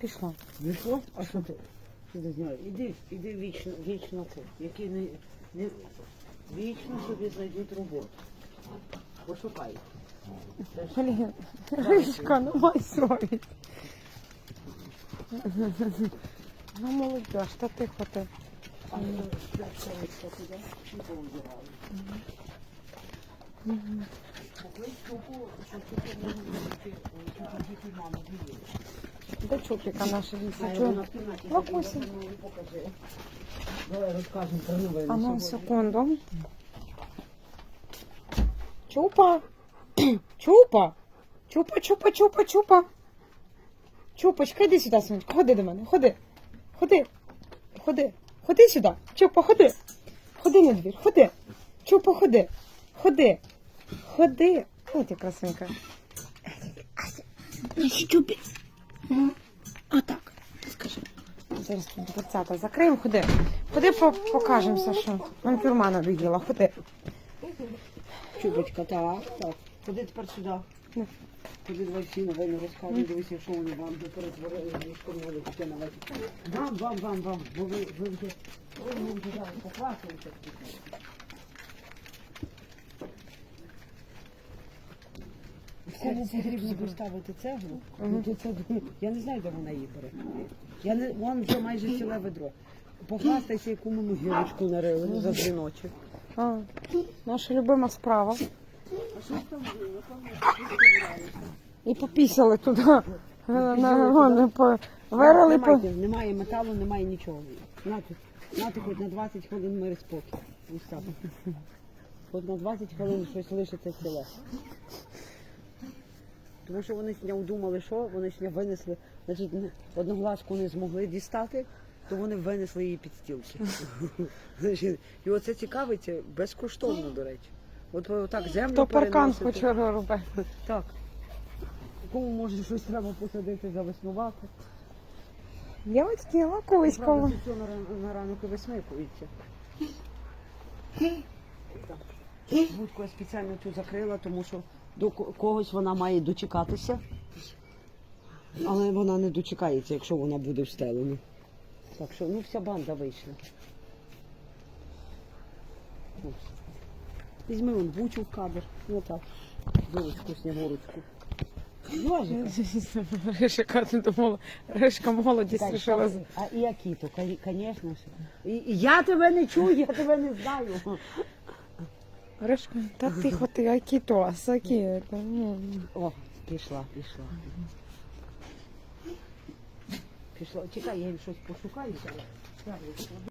пішла. Вийшло? А що ти? Що ти знаєш? Іди, іди вічно, вічно ти. Які не, не вічно собі знайдуть роботу. Пошукай. Блін, Ришка, ну май совість. Ну, молодь, та тихо ти. А що це що туди? І повзирали. Поклич штуку, щоб ти не діти, Де чупіка наша А ліса? я Чу? вона в кімнаті Лакуся. сиділа, ну, і покажи. Давай розкажемо про новини А ну, секунду. Чупа. Чупа. Чупа, чупа, чупа, чупа. Чупочка, іди сюди, сонечко. Ходи до мене. Ходи. Ходи. Ходи. Ходи сюди. Чупа, ходи. Ходи на двір. Ходи. Чупа, ходи. Ходи. Ходи. Ой, ти красунька. Чупі. Отак. Скажи. Зараз тут дверцята закриємо. Ходи. Ходи, по- покажемося, що. Нам тюрма надоїла. Ходи. Чубочка, так, так. Ходи тепер сюди. Ну. Ходи давай всі новини розказуй, дивися, що вони вам перетворили в ліжко новини таке нове. Вам, вам, вам, вам, бо ви, ви вже, ви ми вже зараз покласуєте. Кому потрібно поставити цеглу, ну, то це, я не знаю, де вона її бере. Я не, вон вже майже ціле ведро. Похвастайся, яку ми гілочку нарили за дві ночі. А, наша любима справа. А що ж там було? І попісяли туди. На, на, вони по, вирили по... Немає, немає металу, немає нічого. Нати, нати хоч на 20 хвилин мир і спокій. Хоч на 20 хвилин щось лишиться ціле. Тому що вони сьогодні удумали, що вони сьогодні винесли, значить, не- одноглазку не змогли дістати, то вони винесли її під стілки. І оце цікавиться безкоштовно, до речі. От отак землю Хто паркан хоче робити. Так. Кому може щось треба посадити, завеснувати. Я от хотіла колись все на, ранок і висмикується. Будку я спеціально тут закрила, тому що до когось вона має дочекатися. Але вона не дочекається, якщо вона буде встелена. Так що, ну вся банда вийшла. Ось. Візьми он бучу в кадр. Ну так. Дурочку, снігурочку. Ришка, ти думала, Ришка молодість Так, рішила. А і які то, звісно ж. І, і я тебе не чую, я тебе не знаю. Ришка, та тихо ти, які то, сакі. ну. О, пішла, пішла. Пішла. Чекай, я їм щось пошукаю.